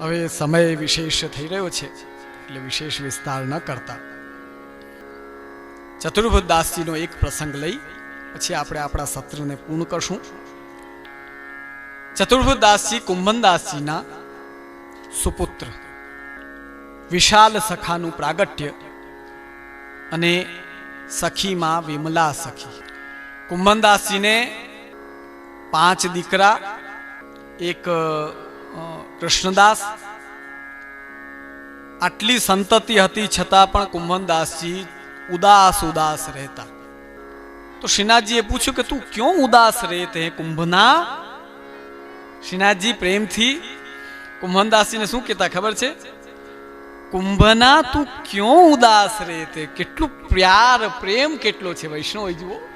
હવે સમય વિશેષ થઈ રહ્યો છે, એટલે વિશેષ વિસ્તાર ન કરતા. ચતુર્ભુજ દાસજીનો એક પ્રસંગ લઈ પછી આપણે આપણા સત્રને પૂર્ણ કરશું. ચતુર્ભુજ દાસજી કુંભનદાસજીના સુપુત્ર. વિશાલ સખાનું પ્રાગટ્ય અને સખીમાં વિમલા સખી. કુંભનદાસજીને પાંચ દીકરા, એક કૃષ્ણદાસ, આટલી સંતતિ હતી છતાં પણ કુંભનદાસજી ઉદાસ ઉદાસ રહેતા. તો શ્રીનાથજીએ પૂછ્યું કે, તું ક્યો ઉદાસ રહેતે હે કુંભના? શ્રીનાથજી પ્રેમથી કુંભનદાસજીને શું કહેતા ખબર છે? કુંભના, તું ક્યો ઉદાસ રહેતે કેટલું પ્યાર પ્રેમ કેટલો છે વૈષ્ણવ જુઓ.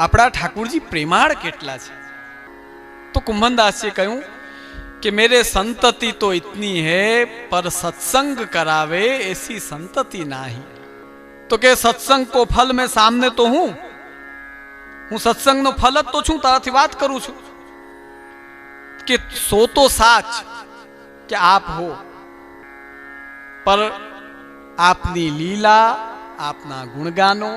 આપણા ઠાકુરજી પ્રેમાળ કેટલા છે. તો કુંભનદાસજીએ કહ્યું कि मेरे संतति तो इतनी है पर सत्संग करावे ऐसी संतति नहीं તો કે સત્સંગ કો ફલ મેં સામને તો હું હું સત્સંગનો ફલ જ તો છું તારાથી વાત કરું છું કે સો તો સાચ કે આપ હો પર આપની લીલા આપના ગુણગાનો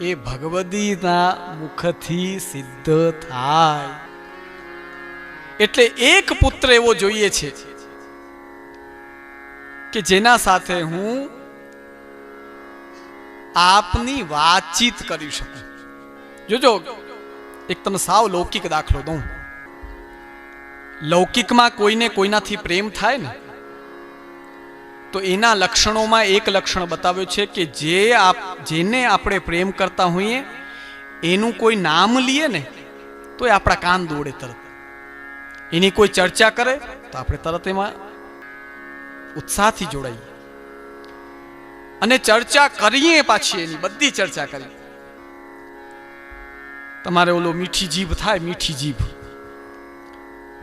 એ ભગવદીના મુખથી સિદ્ધ થાય એટલે એક પુત્ર એવો જોઈએ છે કે જેના સાથે હું આપની વાતચીત કરી શકું. જોજો, એક તમે સાવ લૌકિક દાખલો દઉં. લૌકિકમાં કોઈને કોઈનાથી પ્રેમ થાય ને, તો એના લક્ષણોમાં એક લક્ષણ બતાવ્યું છે કે જે આપ, જેને આપણે પ્રેમ કરતા હોઈએ, એનું કોઈ નામ લઈએ ને તો એ આપણા કાન દોડે તરત. એની કોઈ ચર્ચા કરે, તો આપણે તરત એમાં ઉત્સાહથી જોડાઈએ. અને ચર્ચા કરીએ પાછી એની, બધી ચર્ચા કરી. તમારે ઓલો મીઠી જીભ થાય, મીઠી જીભ.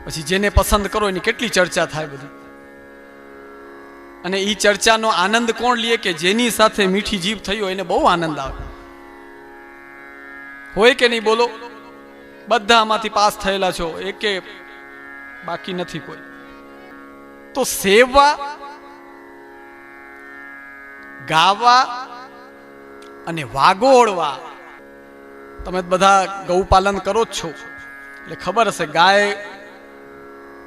પછી જેને પસંદ કરો એની કેટલી ચર્ચા થાય બધી. અને એ ચર્ચાનો આનંદ કોણ લે કે જેની સાથે મીઠી જીભ થઈ હોય એને બહુ આનંદ આવે. હોય કે નહીં બોલો? બધામાંથી પાસ થયેલા છો. એકે બાકી નથી કોઈ. તો સેવા, ગાવા અને વાગોળવા તમે બધા ગૌપાલન કરો જ છો. એટલે ખબર હશે ગાય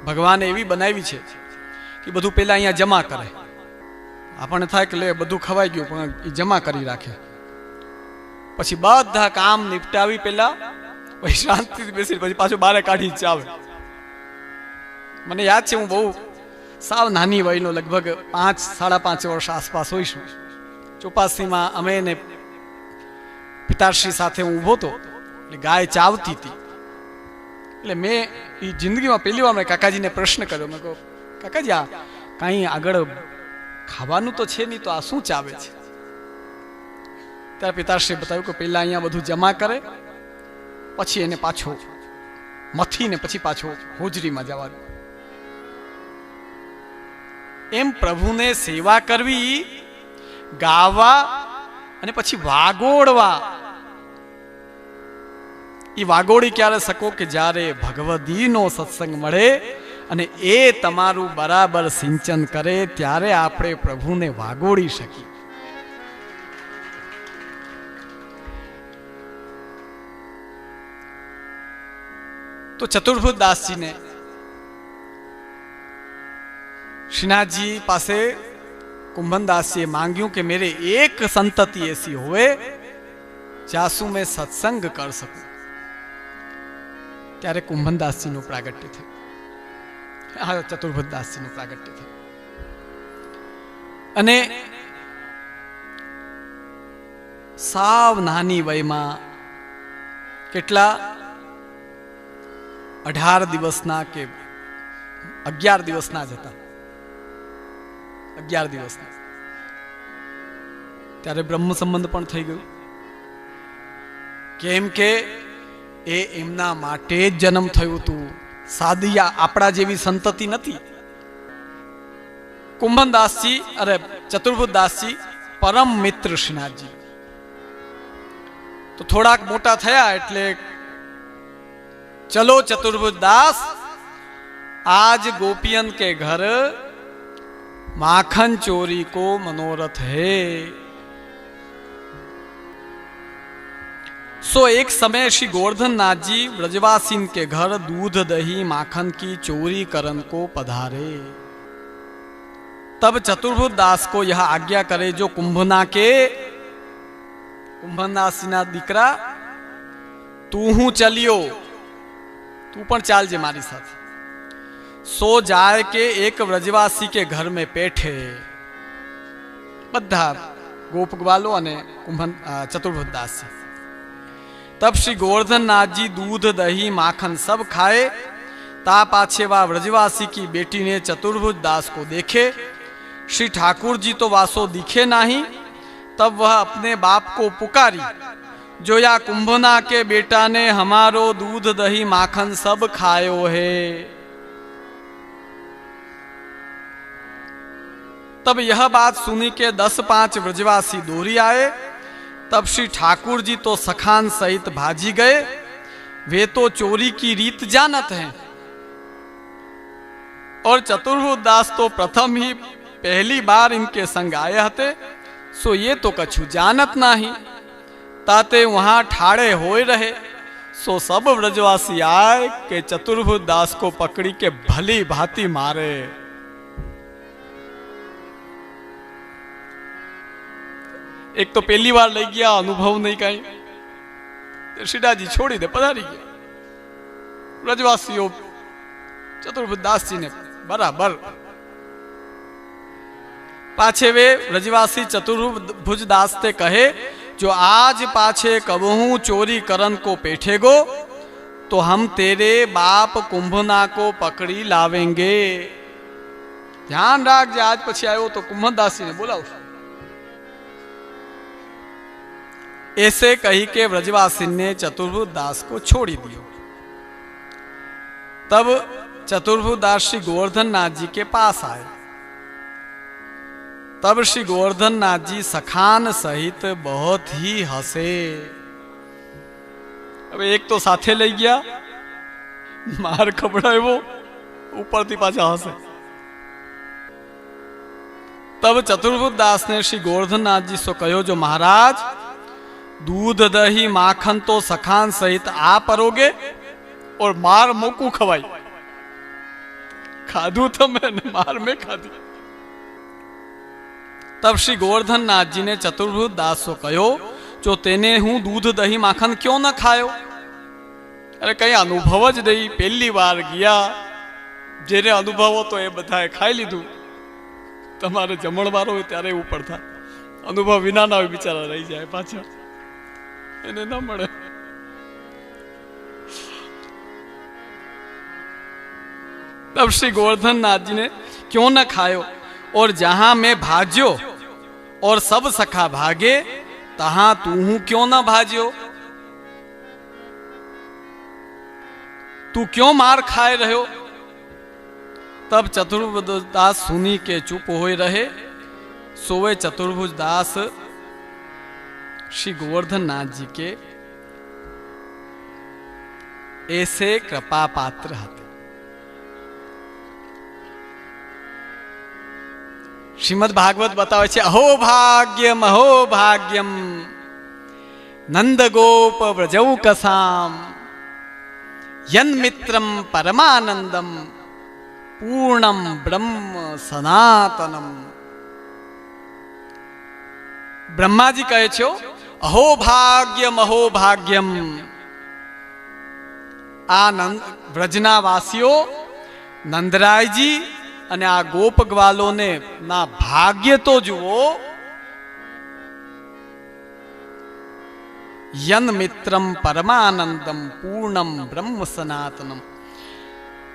ભગવાને એવી બનાવી છે કે બધું પેલા અહીંયા જમા કરે. આપણને થાય કે લે બધું ખવાઈ ગયું, પણ એ જમા કરી રાખે. પછી બધા કામ નિપટાવી પેલા પછી શાંતિથી બેસી પછી પાછું બારે કાઢી ચાવે. મને યાદ છે, હું બહુ સાવ નાની વયનો, લગભગ પાંચ સાડા પાંચ વર્ષ આસપાસ હોઈશું ચોપાસીમાં અમે એને પિતાશ્રી સાથે હું ઊભો હતો, એટલે ગાય ચાવતી હતી. એટલે મેં એ જિંદગીમાં પહેલી વાર મેં કાકાજીને પ્રશ્ન કર્યો. મેં કહું કાકાજી, આ કાંઈ આગળ ખાવાનું તો છે નહીં, તો આ શું ચાવે છે? ત્યારે પિતાશ્રી બતાવ્યું કે પહેલાં અહીંયા બધું જમા કરે, પછી એને પાછો મથીને પછી પાછો હોજરીમાં જવાનું. એમ પ્રભુને સેવા કરવી, ગાવા અને પછી વાગોળવા. એ વાગોળી ક્યારે શકો કે જ્યારે ભગવદીનો સત્સંગ મળે અને એ તમારું બરાબર સિંચન કરે ત્યારે આપણે પ્રભુને વાગોળી શકીએ. તો ચતુર્ભુજ દાસજીને શ્રીનાથજી પાસે કુંભનદાસજીએ માંગ્યું કે મેરે એક સંતતિ એસી હોય જાસુ મેં સત્સંગ કર શકું ત્યારે કુંભનદાસજીનું પ્રાગટ્ય થયું હા ચતુર્ભુદાસજીનું પ્રાગટ્ય થયું અને સાવ નાની વયમાં કેટલા અઢાર દિવસના કે અગિયાર દિવસના જ હતા અગિયાર દિવસની. ત્યારે બ્રહ્મ સંબંધ પણ થઈ ગયું. કેમ કે એ એમના માટે જન્મ થયું હતું. સાદિયા આપણા જેવી સંતતિ નથી. કુંભનદાસજી, અરે ચતુર્ભુદાસજી પરમ મિત્ર શ્રીનાથજી. તો થોડાક મોટા થયા એટલે ચલો ચતુર્ભુદાસ આજ ગોપિયન કે ઘર माखन चोरी को मनोरथ है। सो एक समय श्री गोवर्धन नाथ जी ब्रजवासिन के घर दूध दही माखन की चोरी करण को पधारे। तब चतुर्भुत दास को यह आज्ञा करे जो कुंभना के कुंभना सिना दीकरा, तू हूँ चलियो, तू पर चाल जे मारी साथ। સો જાય કે એક વ્રજવાસી કે ઘર મેં પેઠે બધા ગોપગ્વાલો અને કુંભન ચતુર્ભુજદાસ છે तब श्री गोवर्धन नाथ जी दूध दही माखन सब खाए ता पाछे वह व्रजवासी की बेटी ने चतुर्भुज दास को देखे श्री ठाकुर जी तो वासो दिखे नहीं तब वह अपने बाप को पुकारी जो या कुंभना के बेटा ने हमारो दूध दही माखन सब खायो है तब यह बात सुनी के दस पाँच व्रजवासी दूरी आए। तब श्री ठाकुर जी तो सखान सहित भाजी गए। वे तो चोरी की रीत जानत हैं। और चतुर्भुज दास तो प्रथम ही पहली बार इनके संग आए हते, सो ये तो कछु जानत नाही। ताते वहाँ ठाड़े होए रहे। सो सब व्रजवासी आए के चतुर्भुज दास को पकड़ी के भली भांति मारे। એક તો પહેલી વાર લઈ ગયા, અનુભવ નહીં કઈ. શીડાજી છોડી દે, પધારી ગયા. રજવાસીઓ ચતુર્ભુદાસજીને બરાબર. પાછે વે વ્રજવાસી ચતુર્ભુજ દાસ તે કહે, જો આજ પાછે કબહું ચોરી કરન કો પેઠેગો તો હમ તેરે બાપ કુંભના કો પકડી લાવેંગે. ધ્યાન રાખજે, આજ પછી આવ્યો તો કુંભદાસીને બોલાવશું. ऐसे कही के व्रजवासी ने चतुर्भुदास को छोड़ी दियो। तब चतुर्भुदास श्री गोवर्धन नाथ जी के पास आए। तब श्री गोवर्धन नाथ जी सखान सहित बहुत ही हसे। अब एक तो साथे ले गया। मार खबड़ा है वो, ऊपर थी पाचा हसे। तब चतुर्भुदास ने श्री गोवर्धन नाथ जी से कहो जो महाराज દૂધ, દહીં માખન તો સખાન સહિત આ પરોગે ઓર માર મોકું ખવાય. ખાધું તમે માર મેં ખાધું. તબ શ્રી ગોવર્ધન ચતુર્ભુજ દાસો કહ્યો, જો તેને હું દૂધ, દહીં, માખણ ક્યો ન ખાયો? અરે કઈ અનુભવ જ નહીં. પહેલી વાર ગયા. જેને અનુભવ હતો એ બધાએ ખાઈ લીધું. તમારે જમણવાર હોય ત્યારે એવું પડતા. અનુભવ વિનાના હોય બિચારા રહી જાય પાછળ. એને ન મળે तब श्री गोवर्धन नाथ जी ने क्यों न खायो और जहां मैं भाज्यो और सब सखा भागे तहां तू क्यों न भाज्यो तू क्यों मार खाए रहो तब चतुर्भुज दास सुनी के चुप होए रहे सोवे चतुर्भुज दास श्री गोवर्धन नाथ जी के ऐसे कृपा पात्र हते શ્રીમદ ભાગવત બતાવે છે અહો ભાગ્યમ અહો ભાગ્યમ નંદગોપ વ્રજૌ કસામ યન મિત્રમ પરમાનંદમ પૂર્ણમ બ્રહ્મ સનાતનમ બ્રહ્માજી કહે છે અહો ભાગ્યમ અહો ભાગ્યમ આ નંદ વ્રજના વાસીઓ નંદરાયજી અને આ ગોપ ગ્વાલોને ના ભાગ્ય તો જુઓ યન મિત્રમ પરમાનંદમ પૂર્ણમ બ્રહ્મ સનાતનમ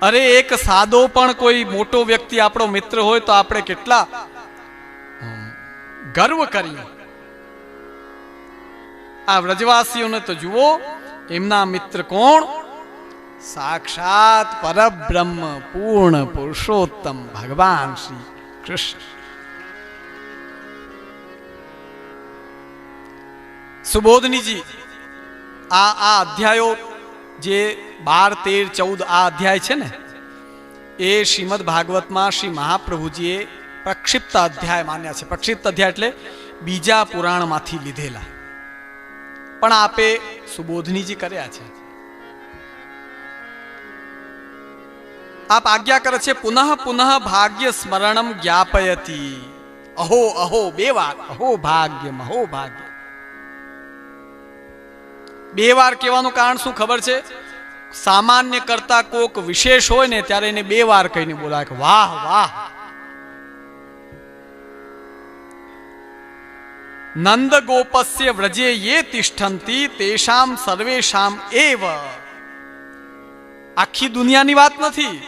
અરે એક સાદો પણ કોઈ મોટો વ્યક્તિ આપણો મિત્ર હોય તો આપણે કેટલા ગર્વ કરીએ આ વ્રજવાસીઓને તો જુઓ, એમના મિત્ર કોણ? સાક્ષાત પરબ્રહ્મ પૂર્ણ પુરુષોત્તમ ભગવાન શ્રી કૃષ્ણ. સુબોધનીજી, આ આ અધ્યાયો જે બાર, તેર, ચૌદ આ અધ્યાય છે ને, એ શ્રીમદ ભાગવતમાં શ્રી મહાપ્રભુજીએ પ્રક્ષિપ્ત અધ્યાય માન્યા છે. પ્રક્ષિપ્ત અધ્યાય એટલે બીજા પુરાણમાંથી લીધેલા. પણ આપે સુબોધનીજી કર્યા છે. આપ આજ્ઞા કરે છે પુનઃ પુનઃ ભાગ્ય સ્મરણમ જ્ઞાપયતી. અહો અહો બે વાર. અહો ભાગ્ય અહો ભાગ્ય. બે વાર કહેવાનું કારણ શું ખબર છે? સામાન્ય કરતા કોક વિશેષ હોય ને ત્યારે એને બે વાર કહીને બોલાય કે વાહ વાહ. નંદ ગોપસ્ય વ્રજે યે તિષ્ઠંતી તેષામ સર્વેશામ એવ આખી દુનિયાની વાત નથી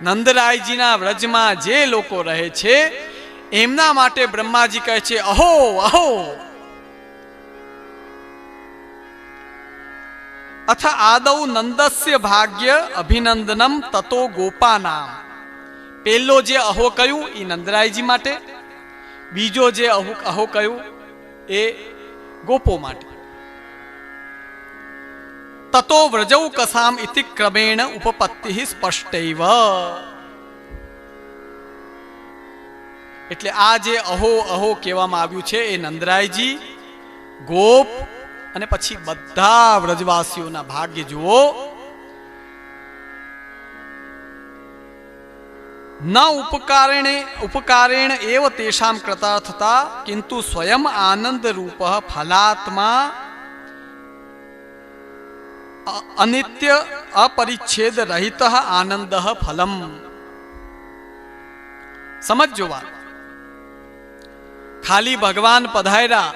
નંદરાયજીના વ્રજમાં જે લોકો રહે છે એમના માટે બ્રહ્માજી કહે છે અહો અહો અથ આદૌ નંદસ્ય ભાગ્ય અભિનંદનમ તતો ગોપાનામ પેલો જે અહો કહ્યું એ નંદરાયજી માટે બીજો જે અહુ અહો કહ્યું એ ગોપો માટે. તતો વ્રજૌ કસામ ઇતિ ક્રમેણ ઉપપત્તિ સ્પષ્ટૈવ. એટલે આ જે અહો અહો કહેવામાં આવ્યું છે એ નંદરાયજી, ગોપ અને પછી બધા વ્રજવાસીઓના ભાગ્ય જુઓ. ન ઉપકારેણે ઉપકારેણ એવ તેષામ કૃતાર્થતા કિંતુ સ્વયં આનંદ રૂપ ફલાત્મા અનિત્ય અપરિચ્છેદ રહિત આનંદ ફલમ સમજો વાત ખાલી ભગવાન પધાર્યા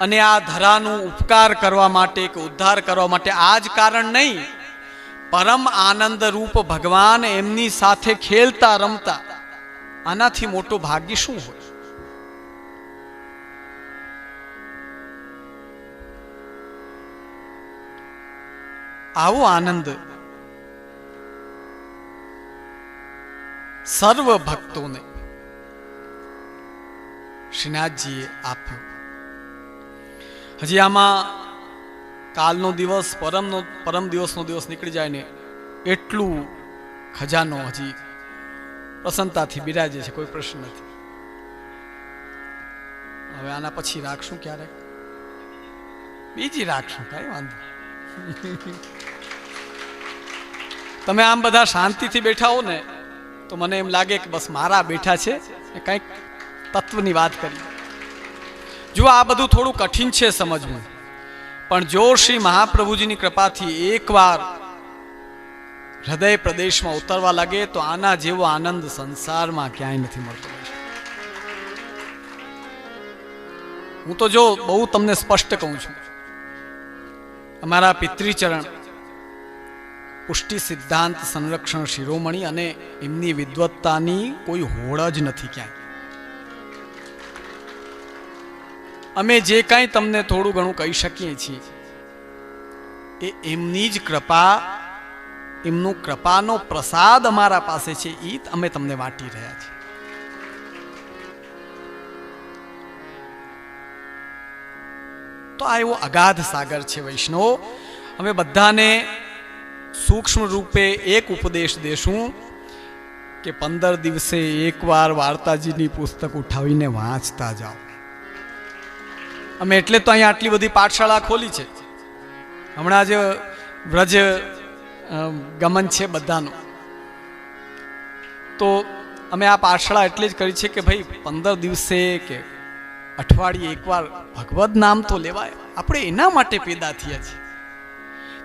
અને આ ધરાનું ઉપકાર કરવા માટે કે ઉદ્ધાર કરવા માટે આ જ કારણ નહીં પરમ આનંદ રૂપ ભગવાન એમની સાથે ખેલતા રમતા. આનાથી મોટું ભાગ્ય શું હોય? આવો આનંદ. સર્વ ભક્તોને. શ્રીનાથજીએ આપ્યો. હજી આમાં કાલનો દિવસ, પરમનો, પરમ દિવસનો દિવસ નીકળી જાય ને એટલું ખજાનો હજી પ્રસન્નતાથી બિરાજે છે, કોઈ પ્રશ્ન નથી. હવે આના પછી રાખશું ક્યારેક? બીજી રાખશું, કાંઈ વાંધો. તમે આમ બધા શાંતિથી બેઠા હો ને, તો મને એમ લાગે કે બસ મારા બેઠા છે કંઈક તત્વની વાત કરી. જો આ બધું થોડું કઠિન છે સમજવું. પણ જો શ્રી મહાપ્રભુજીની કૃપાથી એકવાર હૃદય પ્રદેશમાં ઉતરવા લાગે, તો આના જેવો આનંદ સંસારમાં ક્યાંય નથી મળતો. હું તો જો બહુ તમને સ્પષ્ટ કહું છું, અમારા પિતૃચરણ, પુષ્ટિ સિદ્ધાંત સંરક્ષણ શિરોમણી અને એમની વિદ્વત્તાની કોઈ હોડ જ નથી ક્યાંય. અમે જે કાંઈ તમને થોડું ઘણું કહી શકીએ છીએ, એ એમની જ કૃપા, એમનું કૃપાનો પ્રસાદ અમારા પાસે છે એ અમે તમને વાંટી રહ્યા છીએ. તો આ એવો અગાધ સાગર છે વૈષ્ણવ. અમે બધાને સૂક્ષ્મ રૂપે એક ઉપદેશ દેશું કે પંદર દિવસે એકવાર વાર્તાજીની પુસ્તક ઉઠાવીને વાંચતા જાઓ. અમે એટલે તો અહીંયા આટલી બધી પાઠશાળા ખોલી છે. હમણાં જ વ્રજ ગમન છે બધાનું. તો અમે આ પાઠશાળા એટલે જ કરી છે કે ભાઈ પંદર દિવસે કે અઠવાડિયે એકવાર ભગવદ નામ તો લેવાય. આપણે એના માટે પેદા થયા છીએ.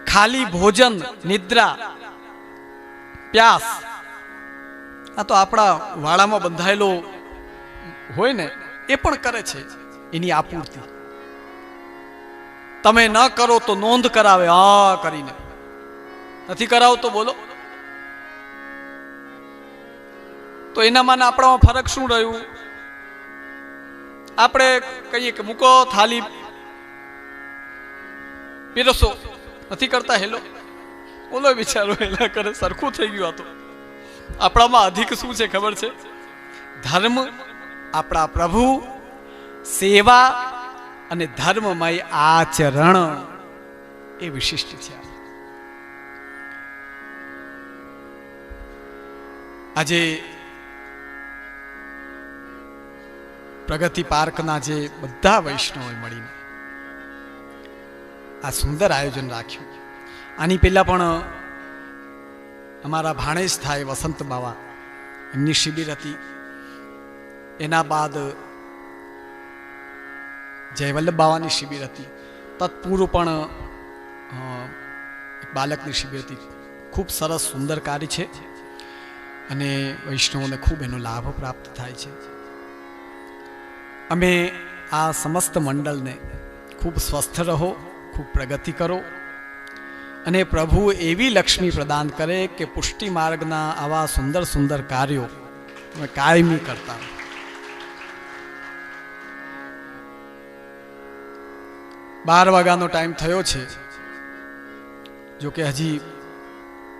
ખાલી ભોજન, નિદ્રા, પ્યાસ. આ તો આપણા વાળામાં બંધાયેલો હોય ને, એ પણ કરે છે. એની આપૂર્તિ. તમે ન કરો તો નોંધ કરાવે હા કરીને. નથી કરાવતો, બોલો. તો એનામાં ને આપણામાં ફરક શું રહ્યું? આપણે કહીએ કે મૂકો થાલી. પીરસો. નથી કરતા, હેલો. બોલો બિચારો, એના કરે સરખું થઈ ગયું હતું આપણામાં અધિક શું છે, ખબર છે? ધર્મ, આપણા પ્રભુ, સેવા અને ધર્મમય આચરણ એ વિશિષ્ટ છે. આજે પ્રગતિ પાર્કના જે બધા વૈષ્ણવોએ મળીને આ સુંદર આયોજન રાખ્યું. આની પહેલા પણ અમારા ભાણેજ થાય વસંત બાવા એમની શિબિર હતી. એના બાદ જયવલ્લભ બાવાની શિબિર હતી. તત્પૂર્વ પણ બાલકની શિબિર હતી. ખૂબ સરસ સુંદર કાર્ય છે અને વૈષ્ણવોને ખૂબ એનો લાભ પ્રાપ્ત થાય છે. અમે આ સમસ્ત મંડળને ખૂબ સ્વસ્થ રહો, ખૂબ પ્રગતિ કરો અને પ્રભુ એવી લક્ષ્મી પ્રદાન કરે કે પુષ્ટિ માર્ગના આવા સુંદર સુંદર કાર્યો કાયમી કરતા રહો. બાર વાગ્યાનો ટાઈમ થયો છે. જો કે હજી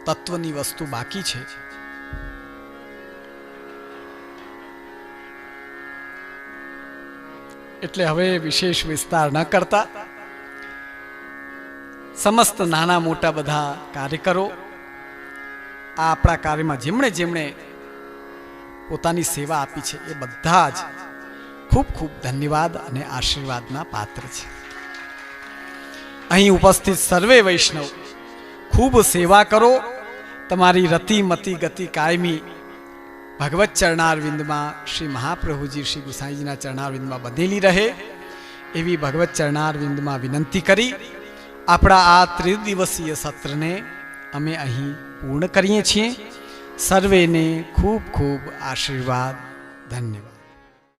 તત્વની વસ્તુ બાકી છે. એટલે હવે વિશેષ વિસ્તાર ન કરતા. સમસ્ત નાના મોટા બધા કાર્યકરો આ આપણા કાર્યમાં જેમણે જેમણે પોતાની સેવા આપી છે એ બધા જ ખૂબ ખૂબ ધન્યવાદ અને આશીર્વાદના પાત્ર છે. અહીં ઉપસ્થિત સર્વે વૈષ્ણવ. ખૂબ સેવા કરો. તમારી રતિ મતિ ગતિ કાયમી ભગવત ચરણારવિંદમાં શ્રી મહાપ્રભુજી શ્રી ગુસાઈજીના ચરણારવિંદમાં બધેલી રહે. એવી ભગવત ચરણારવિંદમાં વિનંતી કરી. આપણા આ ત્રિદિવસીય સત્રને અમે અહીં પૂર્ણ કરીએ છીએ. સર્વેને ખૂબ ખૂબ આશીર્વાદ. ધન્યવાદ.